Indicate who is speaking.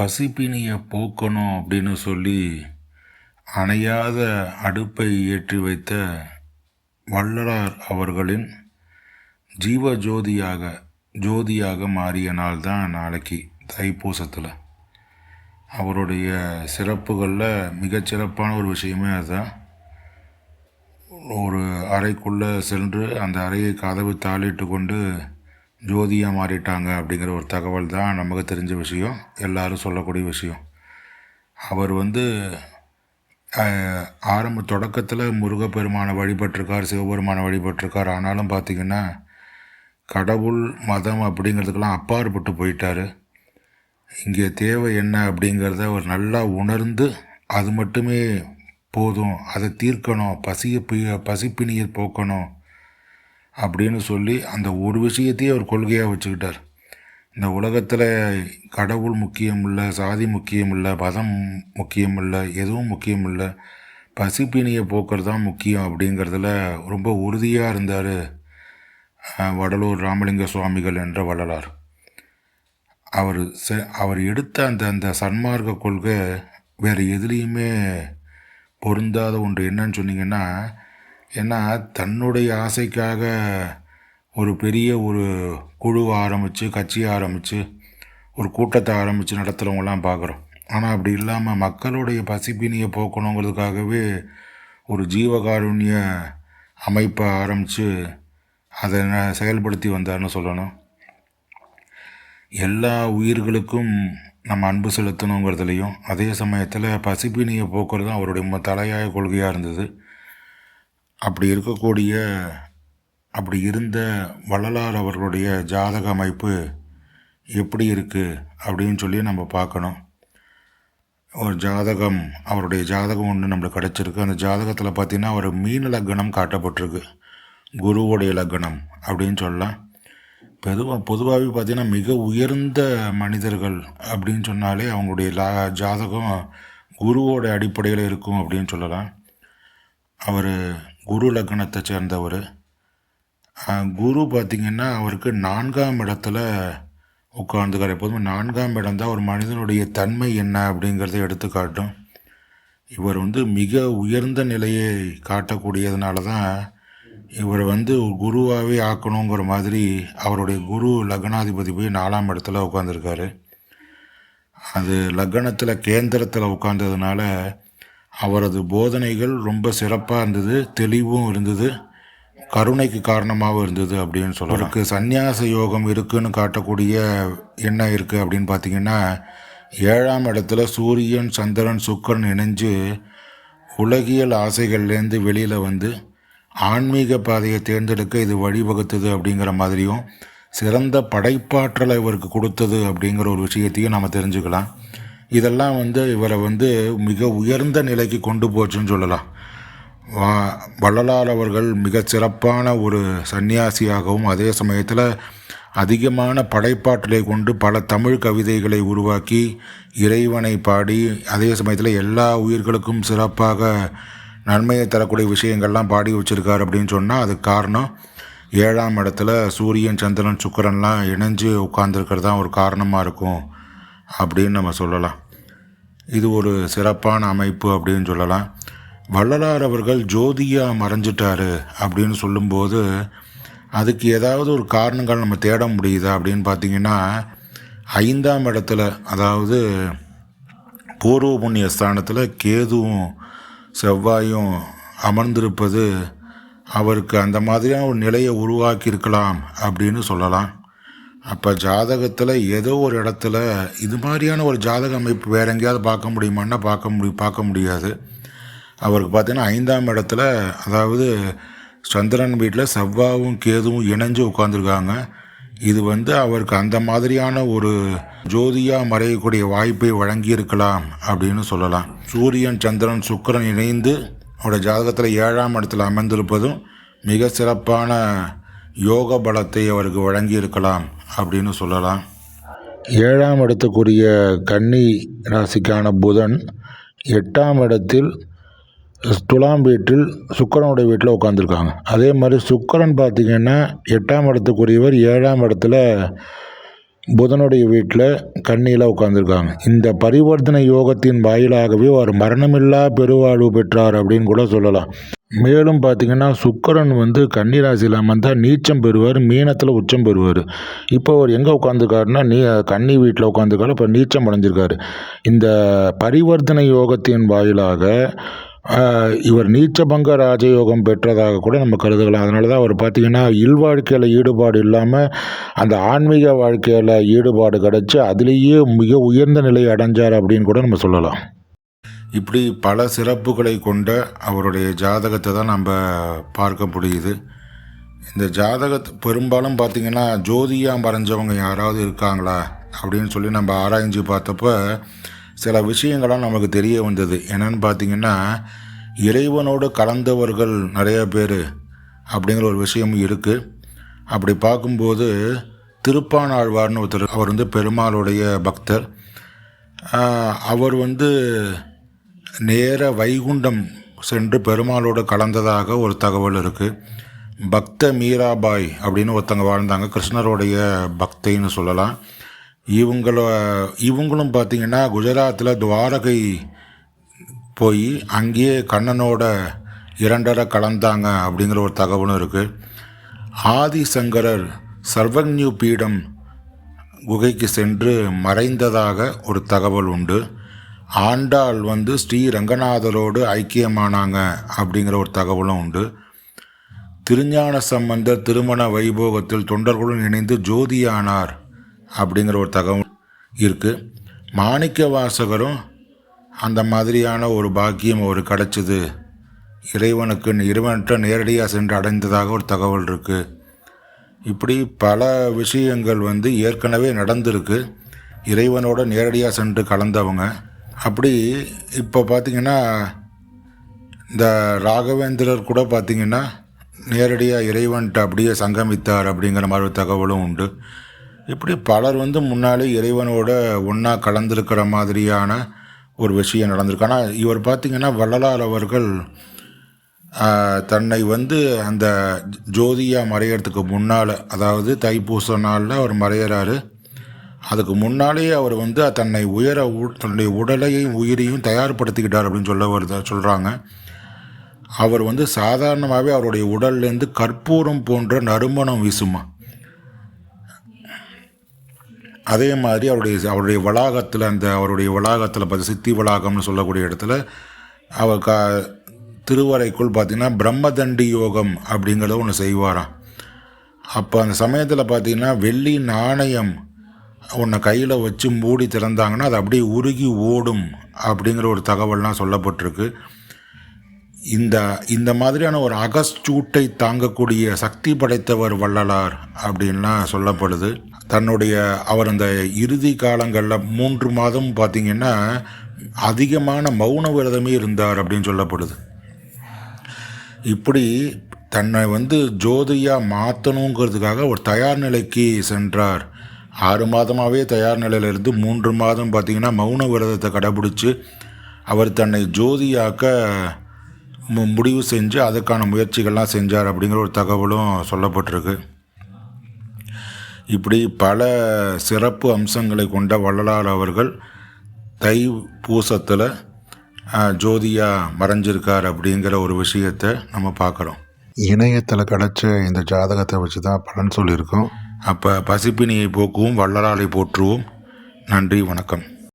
Speaker 1: பசிப்பினியை போக்கணும் அப்படின்னு சொல்லி அணையாத அடுப்பை ஏற்றி வைத்த வள்ளலார் அவர்களின் ஜீவ ஜோதியாக ஜோதியாக மாறிய நாள் தான் நாளைக்கு தைப்பூசத்தில். அவருடைய சிறப்புகளில் மிகச்சிறப்பான ஒரு விஷயமே அதுதான். ஒரு அறைக்குள்ளே சென்று அந்த அறையை கதவு தாளிட்டு கொண்டு ஜோதியாக மாறிட்டாங்க அப்படிங்கிற ஒரு தகவல் தான் நமக்கு தெரிஞ்ச விஷயம் எல்லாரும் சொல்லக்கூடிய விஷயம். அவர் வந்து ஆரம்ப தொடக்கத்தில் முருகப்பெருமானை வழிபட்டிருக்கார் சிவபெருமானை வழிபட்டிருக்கார். ஆனாலும் பார்த்திங்கன்னா கடவுள் மதம் அப்படிங்கிறதுக்கெல்லாம் அப்பாற்பட்டு போயிட்டார். இங்கே தேவை என்ன அப்படிங்கிறத அவர் நல்லா உணர்ந்து அது மட்டுமே போதும். அதை தீர்க்கணும். பசியை பசிப்பிணியை பசிப்பினியை போக்கணும். அப்படின்னு சொல்லி அந்த ஒரு விஷயத்தையே அவர் கொள்கையாக வச்சுக்கிட்டார். இந்த உலகத்தில் கடவுள் முக்கியம் இல்லை சாதி முக்கியம் இல்லை மதம் முக்கியம் இல்லை எதுவும் முக்கியம் இல்லை பசிப்பினியை போக்குறது தான் முக்கியம் அப்படிங்கிறதுல ரொம்ப உறுதியாக இருந்தார் வடலூர் ராமலிங்க சுவாமிகள் என்ற வள்ளலார். அவர் செ அவர் எடுத்த அந்த அந்த சன்மார்க்க கொள்கை வேறு எதுலேயுமே பொருந்தாத ஒன்று என்னன்னு சொன்னீங்கன்னா ஏன்னா தன்னுடைய ஆசைக்காக ஒரு பெரிய ஒரு குழுவை ஆரம்பித்து கட்சியை ஆரம்பித்து ஒரு கூட்டத்தை ஆரம்பித்து நடத்துகிறவங்களாம் பார்க்குறோம். ஆனால் அப்படி இல்லாமல் மக்களுடைய பசிப்பினியை போக்கணுங்கிறதுக்காகவே ஒரு ஜீவகாருண்ய அமைப்பை ஆரம்பித்து அதை செயல்படுத்தி வந்தார்னு சொல்லணும். எல்லா உயிர்களுக்கும் நம்ம அன்பு செலுத்தணுங்கிறதுலையும் அதே சமயத்தில் பசிப்பினியை போக்குறது தான் அவருடைய தலையாய கொள்கையாக இருந்தது. அப்படி இருக்கக்கூடிய அப்படி இருந்த வள்ளலார் அவர்களுடைய ஜாதக அமைப்பு எப்படி இருக்குது அப்படின்னு சொல்லி நம்ம பார்க்கணும். ஒரு ஜாதகம் அவருடைய ஜாதகம் ஒன்று நம்மளுக்கு கிடச்சிருக்கு. அந்த ஜாதகத்தில் பார்த்திங்கன்னா ஒரு மீன லக்னம் காட்டப்பட்டிருக்கு. குருவுடைய லக்னம் அப்படின்னு சொல்லலாம். பொதுவாக பொதுவாகவே பார்த்திங்கன்னா மிக உயர்ந்த மனிதர்கள் அப்படின்னு சொன்னாலே அவங்களுடைய லா ஜாதகம் குருவோட அடிப்படையில் இருக்கும் அப்படின்னு சொல்லலாம். அவர் குரு லக்னத்தை சேர்ந்தவர். குரு பார்த்திங்கன்னா அவருக்கு நான்காம் இடத்துல உட்கார்ந்துக்கார். எப்போதுமே நான்காம் இடம் தான் ஒரு மனிதனுடைய தன்மை என்ன அப்படிங்கிறத எடுத்து காட்டும் இவர் வந்து மிக உயர்ந்த நிலையை காட்டக்கூடியதுனால தான் இவர் வந்து குருவாகவே ஆக்கணுங்கிற மாதிரி அவருடைய குரு லக்னாதிபதி போய் நாலாம் இடத்துல உட்காந்துருக்காரு அது லக்னத்தில் கேந்திரத்தில் உட்காந்ததுனால அவரது போதனைகள் ரொம்ப சிறப்பாக இருந்தது தெளிவும் இருந்தது கருணைக்கு காரணமாகவும் இருந்தது அப்படின்னு சொல்லலாம். அவருக்கு சந்நியாச யோகம் இருக்குன்னு காட்டக்கூடிய என்ன இருக்குது அப்படின்னு பார்த்தீங்கன்னா ஏழாம் இடத்துல சூரியன் சந்திரன் சுக்கிரன் இணைஞ்சு உலகியல் ஆசைகள்லேருந்து வெளியில் வந்து ஆன்மீக பாதையை தேர்ந்தெடுக்க இது வழிவகுத்தது அப்படிங்கிற மாதிரியும் சிறந்த படைப்பாற்றலை இவருக்கு கொடுத்தது அப்படிங்கிற ஒரு விஷயத்தையும் நம்ம தெரிஞ்சுக்கலாம். இதெல்லாம் வந்து இவரை வந்து மிக உயர்ந்த நிலைக்கு கொண்டு போச்சுன்னு சொல்லலாம். வள்ளலார் அவர்கள் மிகச் சிறப்பான ஒரு சன்னியாசியாகவும் அதே சமயத்தில் அதிகமான படைப்பாற்றலை கொண்டு பல தமிழ் கவிதைகளை உருவாக்கி இறைவனை பாடி அதே சமயத்தில் எல்லா உயிர்களுக்கும் சிறப்பாக நன்மையை தரக்கூடிய விஷயங்கள்லாம் பாடி வச்சுருக்காரு அப்படின்னு சொன்னால் அதுக்கு காரணம் ஏழாம் இடத்துல சூரியன் சந்திரன் சுக்கிரன்லாம் இணைஞ்சு உட்கார்ந்துருக்கிறது தான் ஒரு காரணமாக இருக்கும். அப்படின்னு நம்ம சொல்லலாம். இது ஒரு சிறப்பான அமைப்பு அப்படின்னு சொல்லலாம். வள்ளலார் அவர்கள் ஜோதியாக மறைஞ்சிட்டாரு அப்படின்னு சொல்லும்போது அதுக்கு ஏதாவது ஒரு காரணங்கள் நம்ம தேட முடியுதா அப்படின்னு பார்த்தீங்கன்னா ஐந்தாம் இடத்துல அதாவது பூர்வ புண்ணிய ஸ்தானத்தில் கேதுவும் செவ்வாயும் அமர்ந்திருப்பது அவருக்கு அந்த மாதிரியான ஒரு நிலையை உருவாக்கியிருக்கலாம் அப்படின்னு சொல்லலாம். அப்போ ஜாதகத்தில் ஏதோ ஒரு இடத்துல இது மாதிரியான ஒரு ஜாதக அமைப்பு வேற எங்கேயாவது பார்க்க முடியுமான்னா பார்க்க முடியும் பார்க்க முடியாது. அவருக்கு பார்த்தீங்கன்னா ஐந்தாம் இடத்துல அதாவது சந்திரன் வீட்டில் செவ்வாவும் கேதுவும் இணைஞ்சு உட்காந்துருக்காங்க இது வந்து அவருக்கு அந்த மாதிரியான ஒரு ஜோதியாக மறையக்கூடிய வாய்ப்பை வழங்கியிருக்கலாம் அப்படின்னு சொல்லலாம். சூரியன் சந்திரன் சுக்கிரன் இணைந்து அவருடைய ஜாதகத்தில் ஏழாம் இடத்துல அமர்ந்திருப்பதும் மிக சிறப்பான யோக பலத்தை அவருக்கு வழங்கியிருக்கலாம். அப்படின்னு சொல்லலாம். ஏழாம் இடத்துக்குரிய கன்னி ராசிக்கான புதன் எட்டாம் இடத்தில் துலாம் வீட்டில் சுக்கரனுடைய வீட்டில் உட்காந்துருக்காங்க அதே மாதிரி சுக்கரன் பார்த்திங்கன்னா எட்டாம் இடத்துக்குரியவர் ஏழாம் இடத்துல புதனுடைய வீட்டில் கண்ணியில் உட்காந்துருக்காங்க இந்த பரிவர்த்தனை யோகத்தின் வாயிலாகவே அவர் மரணமில்லா பெருவாழ்வு பெற்றார் அப்படின்னு கூட சொல்லலாம். மேலும் பார்த்தீங்கன்னா சுக்கரன் வந்து கன்னி ராசியில் அமர்ந்தால் நீச்சம் பெறுவார் மீனத்தில் உச்சம் பெறுவார். இப்போ அவர் எங்கே உட்காந்துருக்காருன்னா நீ கன்னி வீட்டில் உட்காந்துருக்காரு இப்போ நீச்சம் அடைஞ்சிருக்காரு. இந்த பரிவர்த்தனை யோகத்தின் வாயிலாக இவர் நீச்சபங்க ராஜயோகம் பெற்றதாக கூட நம்ம கருதுகலாம் அதனால தான் அவர் பார்த்தீங்கன்னா இல்வாழ்க்கையில் ஈடுபாடு இல்லாமல் அந்த ஆன்மீக வாழ்க்கையில் ஈடுபாடு கிடச்சி அதுலேயே மிக உயர்ந்த நிலை அடைஞ்சார் அப்படின்னு கூட நம்ம சொல்லலாம். இப்படி பல சிறப்புகளை கொண்ட அவருடைய ஜாதகத்தை தான் நம்ம பார்க்க முடியுது. இந்த ஜாதகத்தை பெரும்பாலும் பார்த்திங்கன்னா ஜோதியாக மறைஞ்சவங்க யாராவது இருக்காங்களா அப்படின்னு சொல்லி நம்ம ஆராய்ஞ்சு பார்த்தப்போ சில விஷயங்கள்லாம் நமக்கு தெரிய வந்தது. என்னன்னு பார்த்திங்கன்னா இறைவனோடு கலந்தவர்கள் நிறைய பேர் அப்படிங்கிற ஒரு விஷயமும் இருக்குது அப்படி பார்க்கும்போது திருப்பானாழ்வார்னு ஒருத்தர் அவர் வந்து பெருமாளுடைய பக்தர். அவர் வந்து நேர வைகுண்டம் சென்று பெருமாளோடு கலந்ததாக ஒரு தகவல் இருக்குது பக்த மீராபாய் அப்படின்னு ஒருத்தங்க வாழ்ந்தாங்க. கிருஷ்ணருடைய பக்தைன்னு சொல்லலாம். இவங்கள இவங்களும் பார்த்திங்கன்னா குஜராத்தில் துவாரகை போய் அங்கேயே கண்ணனோட இரண்டரை கலந்தாங்க அப்படிங்கிற ஒரு தகவலும் இருக்குது ஆதிசங்கரர் சர்வக்ஞு பீடம் குகைக்கு சென்று மறைந்ததாக ஒரு தகவல் உண்டு. ஆண்டாள் வந்து ஸ்ரீ ரங்கநாதரோடு ஐக்கியமானாங்க அப்படிங்கிற ஒரு தகவலும் உண்டு. திருஞான சம்பந்தர் திருமண வைபோகத்தில் தொண்டர்களுடன் இணைந்து ஜோதியானார் அப்படிங்கிற ஒரு தகவல் இருக்குது மாணிக்க வாசகரும் அந்த மாதிரியான ஒரு பாக்கியம் அவர் கிடச்சிது. இறைவனுக்கு இறைவன்கிட்ட நேரடியாக சென்று அடைந்ததாக ஒரு தகவல் இருக்குது இப்படி பல விஷயங்கள் வந்து ஏற்கனவே நடந்திருக்கு. இறைவனோட நேரடியாக சென்று கலந்தவங்க. அப்படி இப்போ பார்த்திங்கன்னா இந்த ராகவேந்திரர் கூட பார்த்திங்கன்னா நேரடியாக இறைவன்ட்டு அப்படியே சங்கமித்தார் அப்படிங்கிற மாதிரி ஒரு தகவலும் உண்டு. இப்படி பலர் வந்து முன்னாலே இறைவனோட ஒன்றா கலந்துருக்கிற மாதிரியான ஒரு விஷயம் நடந்திருக்கு. ஆனால் இவர் பார்த்திங்கன்னா வள்ளலார் அவர்கள் தன்னை வந்து அந்த ஜோதியாக மறையறதுக்கு முன்னால் அதாவது தைப்பூச நாளில் அவர் மறையிறாரு. அதுக்கு முன்னாலேயே அவர் வந்து தன்னை உயர உ- தன்னுடைய உடலையும் உயிரையும் தயார்படுத்திக்கிட்டார் அப்படின்னு சொல்ல வருது சொல்கிறாங்க அவர் வந்து சாதாரணமாகவே அவருடைய உடல்லேருந்து கற்பூரம் போன்ற நறுமணம் வீசுமா. அதே மாதிரி அவருடைய அவருடைய வளாகத்தில் அந்த அவருடைய வளாகத்தில் பார்த்து சித்தி வளாகம்னு சொல்லக்கூடிய இடத்துல அவர் கா திருவறைக்குள் பார்த்தீங்கன்னா பிரம்மதண்டி யோகம் அப்படிங்கிறத ஒன்று செய்வாராம். அப்போ அந்த சமயத்தில் பார்த்தீங்கன்னா வெள்ளி நாணயம் உன்னை கையில் வச்சு மூடி திறந்தாங்கன்னா அது அப்படியே உருகி ஓடும் அப்படிங்கிற ஒரு தகவல்லாம் சொல்லப்பட்டிருக்கு. இந்த இந்த மாதிரியான ஒரு அகஸ்டூட்டை தாங்கக்கூடிய சக்தி படைத்தவர் வள்ளலார் அப்படின்லாம் சொல்லப்படுது. தன்னுடைய அவர் அந்த இறுதி காலங்களில் மூன்று மாதம் பார்த்திங்கன்னா அதிகமான மௌன விரதமே இருந்தார் அப்படின்னு சொல்லப்படுது. இப்படி தன்னை வந்து ஜோதியாக மாற்றணுங்கிறதுக்காக ஒரு தயார் நிலைக்கு சென்றார். ஆறு மாதமாகவே தயார் நிலையிலிருந்து மூன்று மாதம் பார்த்திங்கன்னா மௌன விரதத்தை கடைபிடிச்சி அவர் தன்னை ஜோதியாக்க மு- முடிவு செஞ்சு அதுக்கான முயற்சிகள்லாம் செஞ்சார் அப்படிங்கிற ஒரு தகவலும் சொல்லப்பட்டிருக்கு. இப்படி பல சிறப்பு அம்சங்களை கொண்ட வள்ளலார் அவர்கள் தை பூசத்தில் ஜோதியாக மறைஞ்சிருக்கார் அப்படிங்கிற ஒரு விஷயத்தை நம்ம பார்க்குறோம்.
Speaker 2: இணையத்தில் கிடச்ச இந்த ஜாதகத்தை வச்சு தான் பலன் சொல்லியிருக்கோம்.
Speaker 1: அப்போ பசிப்பினியை போக்குவோம் வள்ளலாலை போற்றுவோம். நன்றி வணக்கம்.